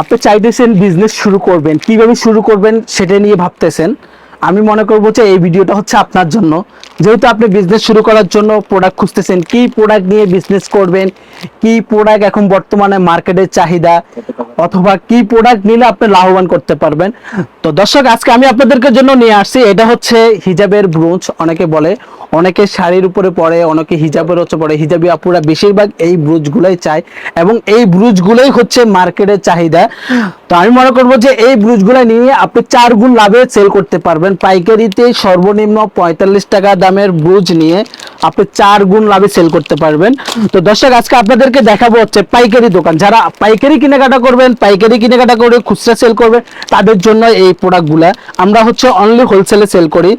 আপনি চাইতেছেন বিজনেস শুরু করবেন, কীভাবে শুরু করবেন সেটা নিয়ে ভাবতেছেন, আমি মনে করব যে এই ভিডিওটা হচ্ছে আপনার জন্য। যেহেতু আপনি বিজনেস শুরু করার জন্য প্রোডাক্ট খুঁজতেছেন, কি প্রোডাক্ট নিয়ে বিজনেস করবেন, কি প্রোডাক্ট এখন বর্তমানে মার্কেটের চাহিদা, অথবা কি প্রোডাক্ট নিলে আপনি লাভবান করতে পারবেন। তো দর্শক, আজকে আমি আপনাদেরকে জন্য নিয়ে আসছি, এটা হচ্ছে হিজাবের ব্রুঞ্চ অনেকে বলে অনেকে শাড়ির উপরে পড়ে অনেকে হিজাবের হচ্ছে পড়ে হিজাবি আপুরা বেশিরভাগ এই ব্রুজগুলোই চায় এবং এই ব্রুজগুলোই হচ্ছে মার্কেটের চাহিদা। তো আমি মনে করব যে এই ব্রুজগুলো নিয়ে আপনি চার গুণ লাভে সেল করতে পারবেন। পাইকারিতে সর্বনিম্ন পঁয়তাল্লিশ টাকা দামের ব্রুজ নিয়ে আপনি চার গুণ লাভে সেল করতে পারবেন। তো দর্শক, আজকে আপনাদেরকে দেখাবো হচ্ছে পাইকারি দোকান। যারা পাইকারি কেনাকাটা করবেন, পাইকারি কেনাকাটা করে খুচরা সেল করবেন, তাদের জন্য এই প্রোডাক্টগুলা আমরা হচ্ছে অনলি হোলসেলে সেল করি।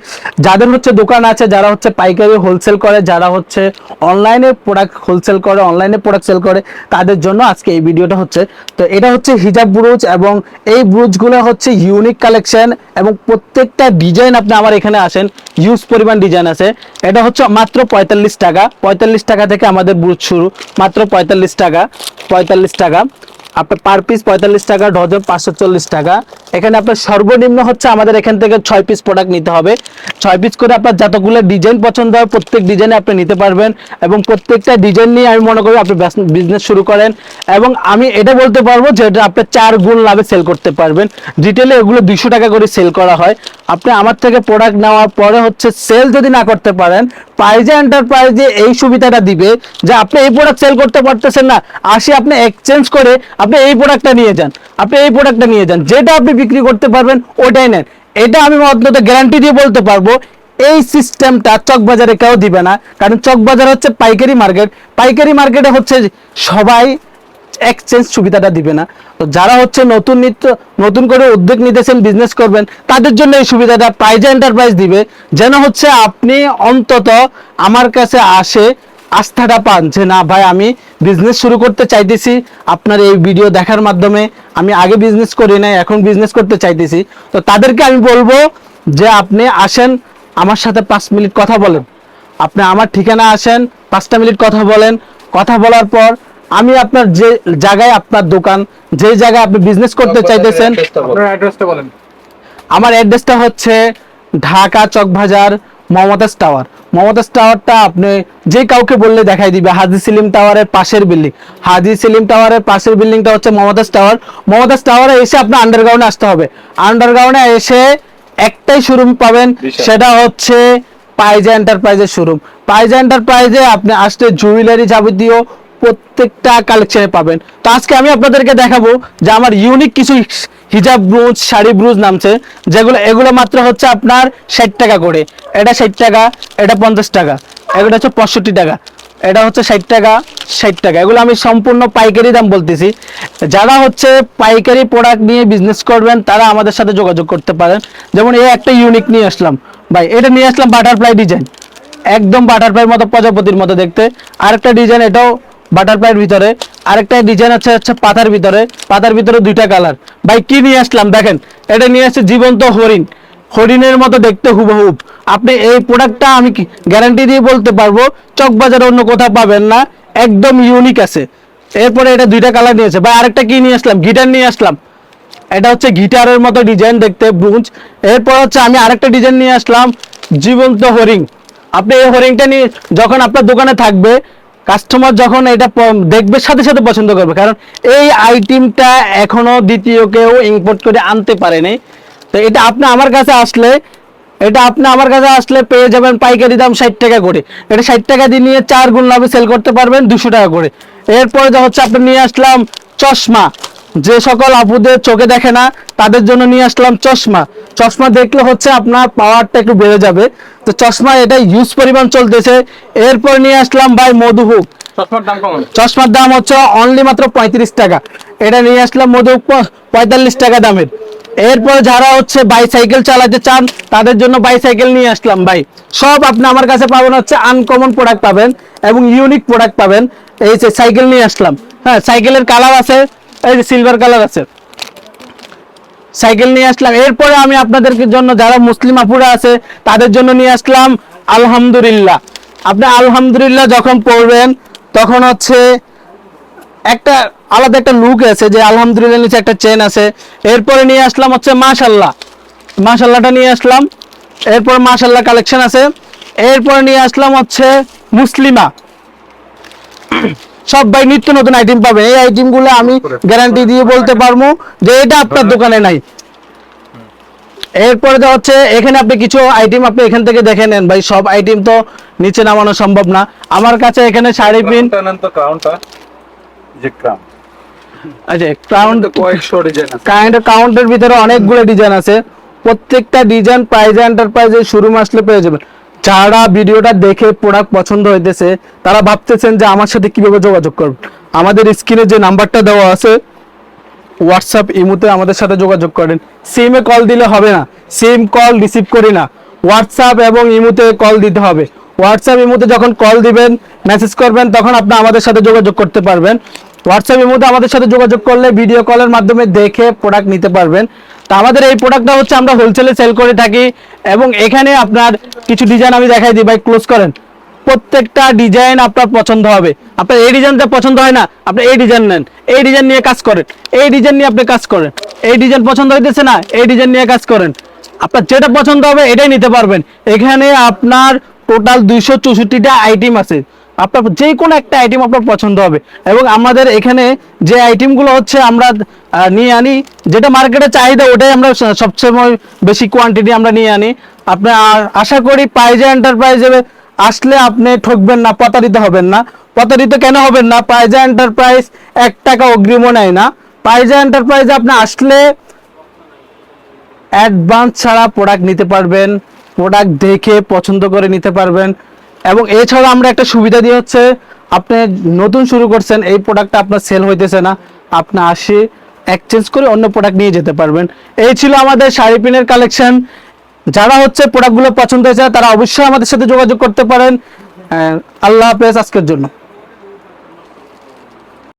যাদের হচ্ছে দোকান আছে, যারা হচ্ছে পাইকারি হোলসেল করে, যারা হচ্ছে অনলাইনে প্রোডাক্ট হোলসেল করে অনলাইনে প্রোডাক্ট সেল করে, তাদের জন্য আজকে এই ভিডিওটা হচ্ছে। তো এটা হচ্ছে হিজাব ব্রুজ এবং এই ব্রুজগুলো হচ্ছে ইউনিক কালেকশন এবং প্রত্যেকটা ডিজাইন আপনি আমার এখানে আসেন ইউজ পরিমাণ ডিজাইন আছে। এটা হচ্ছে মাত্র পঁয়তাল্লিশ টাকা। পঁয়তাল্লিশ টাকা থেকে আমাদের ব্রুজ শুরু। মাত্র পঁয়তাল্লিশ টাকা। পঁয়তাল্লিশ টাকা। আপনার পার পিস পঁয়তাল্লিশ টাকা, ডজন পাঁচশো চল্লিশ টাকা। এখানে আপনার সর্বনিম্ন হচ্ছে আমাদের এখান থেকে ছয় পিস প্রোডাক্ট নিতে হবে। ছয় পিস করে আপনার যতগুলো ডিজাইন পছন্দ হয়, প্রত্যেক ডিজাইনে আপনি নিতে পারবেন এবং প্রত্যেকটা ডিজাইন নিয়ে আমি মনে করি আপনি বিজনেস শুরু করেন এবং আমি এটা বলতে পারব যে এটা আপনি চার গুণ লাভে সেল করতে পারবেন। রিটেলে এগুলো দুশো টাকা করে সেল করা হয়। আপনি আমার থেকে প্রোডাক্ট নেওয়ার পরে হচ্ছে সেল যদি না করতে পারেন পাইজে এন্টারপ্রাইজে এই সুবিধাটা দিবে যে আপনি এই প্রোডাক্ট সেল করতে পারতেছেন না, আসি আপনি এক্সচেঞ্জ করে আপনি এই প্রোডাক্টটা নিয়ে যান, আপনি এই প্রোডাক্টটা নিয়ে যান, যেটা আপনি বিক্রি করতে পারবেন ওটাই নেন। এটা আমি অন্তত গ্যারান্টি দিয়ে বলতে পারব এই সিস্টেমটা চকবাজারে কেউ দিবে না। কারণ চকবাজার হচ্ছে পাইকারি মার্কেট। পাইকারি মার্কেটে হচ্ছে সবাই এক্সচেঞ্জ সুবিধাটা দিবে না। তো যারা হচ্ছে নতুন নিত্য, নতুন করে উদ্যোগ নিতেছেন বিজনেস করবেন, তাদের জন্য এই সুবিধাটা প্রাইজ এন্টারপ্রাইজ দিবে। যেন হচ্ছে আপনি অন্তত আমার কাছে আসে আস্থাটা পান যে, না ভাই, আমি বিজনেস শুরু করতে চাইতেছি। আপনার এই ভিডিও দেখার মাধ্যমে আমি আগে বিজনেস করি নাই, এখন বিজনেস করতে চাইতেছি। তো তাদেরকে আমি বলব যে, আপনি আসেন আমার সাথে পাঁচ মিনিট কথা বলেন। আপনি আমার ঠিকানা আসেন পাঁচটা মিনিট কথা বলেন। কথা বলার পর আমি আপনার যে জায়গায় আপনার দোকান যে জায়গায় আপনি বিজনেস করতে চাইতেছেন আপনার অ্যাড্রেসটা বলেন। আমার অ্যাড্রেসটা হচ্ছে ঢাকা চকবাজার মমতাজ টাওয়ার। মমতাজ টাওয়ারটা আপনি যে কাউকে বললে দেখাই দিবে হাজি সেলিম টাওয়ারের পাশের বিল্ডিং হাজি সেলিম টাওয়ারের পাশের বিল্ডিংটা হচ্ছে মমতাজ টাওয়ার। মমতাজ টাওয়ারে এসে আপনার আন্ডারগ্রাউন্ডে আসতে হবে। আন্ডারগ্রাউন্ডে এসে একটাই শোরুম পাবেন সেটা হচ্ছে পাইজা এন্টারপ্রাইজের শোরুম পাইজা এন্টারপ্রাইজে আপনি আসলে জুয়েলারি যাবতীয় প্রত্যেকটা কালেকশনে পাবেন। তো আজকে আমি আপনাদেরকে দেখাবো যে আমার ইউনিক কিছু হিজাব ব্রুজ শাড়ি ব্রুজ নামছে যেগুলো এগুলো মাত্র হচ্ছে আপনার ষাট টাকা করে। এটা ষাট টাকা এটা পঞ্চাশ টাকা এগুলো হচ্ছে পঁয়ষট্টি টাকা। এটা হচ্ছে ষাট টাকা ষাট টাকা। এগুলো আমি সম্পূর্ণ পাইকারি দাম বলতেছি। যারা হচ্ছে পাইকারি প্রোডাক্ট নিয়ে বিজনেস করবেন, তারা আমাদের সাথে যোগাযোগ করতে পারেন। যেমন এই একটা ইউনিক নিয়ে আসলাম। ভাই, এটা নিয়ে আসলাম বাটারফ্লাই ডিজাইন একদম বাটারফ্লাইয়ের মতো, প্রজাপতির মতো দেখতে। আরেকটা ডিজাইন এটাও বাটারফ্লাইয়ের ভিতরে। আরেকটা ডিজাইন আছে, হচ্ছে পাতার ভিতরে। পাতার ভিতরে দুইটা কালার ভাই, কি নিয়ে আসলাম? দেখেন, এটা নিয়ে আসছে জীবন্ত হরিণ। হরিণের মতো দেখতে হুবহুব আপনি এই প্রোডাক্টটা আমি গ্যারান্টি দিয়ে বলতে পারব? চকবাজারে অন্য কোথাও পাবেন না। একদম ইউনিক আছে। এরপরে এটা দুইটা কালার নিয়েছে ভাই, আরেকটা কি নিয়ে আসলাম? গিটার নিয়ে আসলাম। এটা হচ্ছে গিটারের মতো ডিজাইন দেখতে, ব্রুঞ্জ। এরপর হচ্ছে আমি আরেকটা ডিজাইন নিয়ে আসলাম, জীবন্ত হরিং আপনি এই হরিংটা নিয়ে যখন আপনার দোকানে থাকবে কাস্টমার যখন এটা দেখবে, সাথে সাথে পছন্দ করবে। কারণ এই আইটেমটা এখনও দ্বিতীয় কেউ ইম্পোর্ট করে আনতে পারেনি। তো এটা আপনি আমার কাছে আসলে এটা আপনি আমার কাছে আসলে পেয়ে যাবেন পাইকারি দাম ষাট টাকা করে। এটা ষাট টাকা দিয়ে নিয়ে চার গুণ লাভে সেল করতে পারবেন দুশো টাকা করে। এরপরে যা হচ্ছে আপনি নিয়ে আসলাম চশমা। যে সকল আপুদের চোখে দেখে না তাদের জন্য নিয়ে আসলাম চশমা। চশমা দেখলে হচ্ছে আপনার পাওয়ারটা একটু বেড়ে যাবে। তো চশমা এটা ইউজ পরিমাণ চলতেছে। এরপর নিয়ে আসলাম ভাই মধুহুক চশমার দাম চশমার দাম হচ্ছে অনলি মাত্র পঁয়ত্রিশ টাকা। এটা নিয়ে আসলাম মধু পঁয়তাল্লিশ টাকা দামের। এরপর যারা হচ্ছে বাইসাইকেল চালাতে চান, তাদের জন্য বাইসাইকেল নিয়ে আসলাম ভাই। সব আপনি আমার কাছে পাবেন হচ্ছে আনকমন প্রোডাক্ট পাবেন এবং ইউনিক প্রোডাক্ট পাবেন। এই যে সাইকেল নিয়ে আসলাম। হ্যাঁ সাইকেলের কালার আছে, এই যে সিলভার কালার আছে। সাইকেল নিয়ে আসলাম। এরপরে আমি আপনাদেরকে জন্য যারা মুসলিম আপুরা আছে, তাদের জন্য নিয়ে আসলাম আলহামদুলিল্লাহ। আপনি আলহামদুলিল্লাহ যখন পড়বেন, তখন হচ্ছে একটা আলাদা একটা লুক আছে যে আলহামদুলিল্লাহ নিচে একটা চেন আছে। এরপরে নিয়ে আসলাম হচ্ছে মাশাল্লাহ মাশাল্লাহটা নিয়ে আসলাম। এরপর মাশাল্লাহ কালেকশন আছে। এরপরে নিয়ে আসলাম হচ্ছে মুসলিমা। সব ভাই নিত্য নতুন আইটেম পাবেন এই আইটেমগুলো আমি গ্যারান্টি দিয়ে বলতে পারব যে এটা আপনার দোকানে নাই। এরপরে হচ্ছে, এখানে আপনি কিছু আইটেম আপনি এখান থেকে দেখে নেন। ভাই, সব আইটেম তো নিচে নামানো সম্ভব না। আমার কাছে এখানে শাড়ি পিন ক্রাউনটা নেন তো ক্রাউনটা যে ক্রাউন আচ্ছা ক্রাউন কয়েকশো ডিজাইন আছে। কাউন্টের ভিতরে অনেকগুলো ডিজাইন আছে। প্রত্যেকটা ডিজাইন প্রাইজ এন্টারপ্রাইজে শুরু আসলে পেয়ে যাবেন। যারা ভিডিওটা দেখে প্রোডাক্ট পছন্দ হইতেছে তারা ভাবতেছেন যে আমার সাথে কীভাবে যোগাযোগ করবেন আমাদের স্ক্রিনে যে নাম্বারটা দেওয়া আছে হোয়াটসঅ্যাপ ইমুতে আমাদের সাথে যোগাযোগ করেন। সিমে কল দিলে হবে না। সিম কল রিসিভ করি না। হোয়াটসঅ্যাপ এবং ইমুতে কল দিতে হবে। হোয়াটসঅ্যাপ ইমুতে যখন কল দিবেন মেসেজ করবেন তখন আপনি আমাদের সাথে যোগাযোগ করতে পারবেন। হোয়াটসঅ্যাপ মধ্যে আমাদের সাথে যোগাযোগ করলে ভিডিও কলের মাধ্যমে দেখে প্রোডাক্ট নিতে পারবেন। তা আমাদের এই প্রোডাক্টটা হচ্ছে আমরা হোলসেলে সেল করে থাকি এবং এখানে আপনার কিছু ডিজাইন আমি দেখাই দিই, ভাই ক্লোজ করেন। প্রত্যেকটা ডিজাইন আপনার পছন্দ হবে। আপনার এই ডিজাইনটা পছন্দ হয় না, আপনি এই ডিজাইন নেন। এই ডিজাইন নিয়ে কাজ করেন। এই ডিজাইন নিয়ে আপনি কাজ করেন। এই ডিজাইন পছন্দ হইতেছে না, এই ডিজাইন নিয়ে কাজ করেন। আপনার যেটা পছন্দ হবে এটাই নিতে পারবেন। এখানে আপনার টোটাল দুইশো চৌষট্টিটা আইটেম আছে। আপনার যে কোনো একটা আইটেম আপনার পছন্দ হবে। এবং আমাদের এখানে যে আইটেমগুলো হচ্ছে আমরা নিয়ে আনি, যেটা মার্কেটে চাহিদা, ওটাই আমরা সবসময় বেশি কোয়ান্টিটি আমরা নিয়ে আনি। আপনার আশা করি পাইজা এন্টারপ্রাইজে আসলে আপনি ঠকবেন না, প্রতারিত হবেন না। প্রতারিত কেন হবেন না? পাইজা এন্টারপ্রাইজ এক টাকা অগ্রিমও নেয় না। পাইজা এন্টারপ্রাইজে আপনি আসলে অ্যাডভান্স ছাড়া প্রোডাক্ট নিতে পারবেন প্রোডাক্ট দেখে পছন্দ করে নিতে পারবেন। এবং এছাড়া আমরা একটা সুবিধা দিয়ে হচ্ছে আপনি নতুন শুরু করছেন, এই প্রোডাক্টটা আপনার সেল হইতেছে না। আপনি আসে এক্সচেঞ্জ করে অন্য প্রোডাক্ট নিয়ে যেতে পারবেন। এই ছিল আমাদের শাড়ি পিনের কালেকশন যারা হচ্ছে প্রোডাক্টগুলো পছন্দ হয়েছে, তারা অবশ্যই আমাদের সাথে যোগাযোগ করতে পারেন। আল্লাহ হাফেজ, আজকের জন্য।